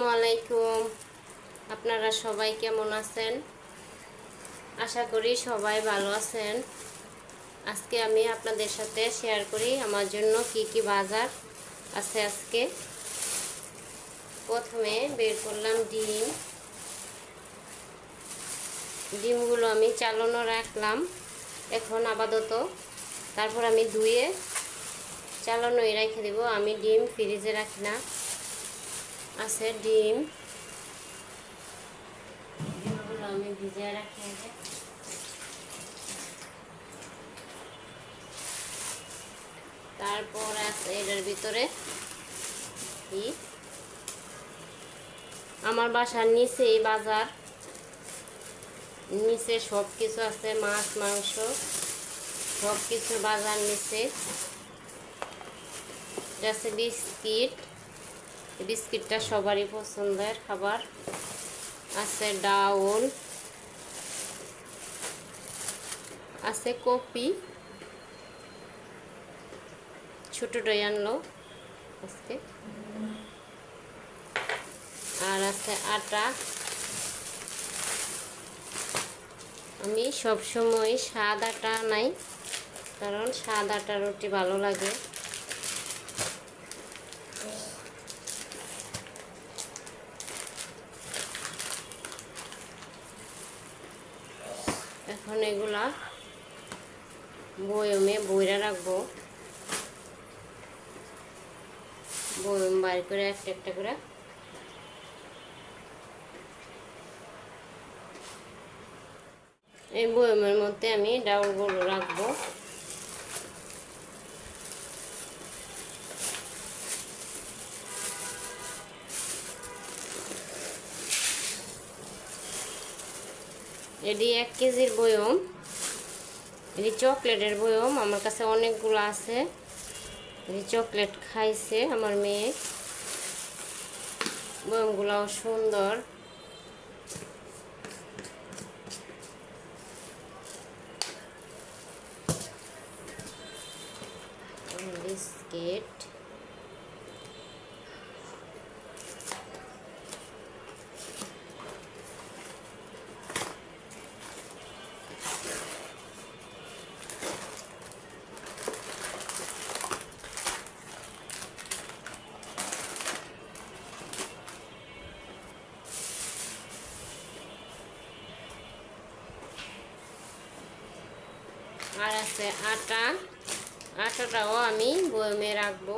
আলাইকুম আপনারা সবাই কেমন আছেন? আশা করি সবাই ভালো আছেন। আজকে আমি আপনাদের সাথে শেয়ার করি আমার জন্য কি কি বাজার আছে আজকে। প্রথমে বের করলাম ডিম। ডিমগুলো আমি চালানো রাখলাম এখন আপাতত। তারপর আমি ধুয়ে চালানোই রেখে দেবো। আমি ডিম ফ্রিজে রাখি না। আছে ডিম। ডিমগুলো আমি ভিজিয়ে রাখি আগে তারপর আছে এটার ভিতরে কি? আমার বাসার নিচেই বাজার। নিচে সব কিছু আছে, মাছ, মাংস। সব কিছু বাজার নিচে। বিস্কিট। বিস্কিটটা সবারই পছন্দের খাবার। আছে ডাউল, আছে কপি। ছোটোটাই আনলো আজকে। আর আছে আটা। আমি সবসময় স্বাদ আটা নাই কারণ স্বাদ আটা রুটি ভালো লাগে। এখন এগুলা বয়মে বইরা রাখব। বয়ম বাইর করে একটা একটা করে এই বয়মের মধ্যে আমি ডাউলগুলো রাখব। এটি এক কেজির বয়ম। এটি চকলেটের বয়ম, আমার কাছে অনেকগুলো আছে। এটি চকলেট খাইছে আমার মেয়ে। বয়মগুলাও সুন্দর। বিস্কিট। আর আছে আটা। আটাটাও আমি বয়মে রাখব।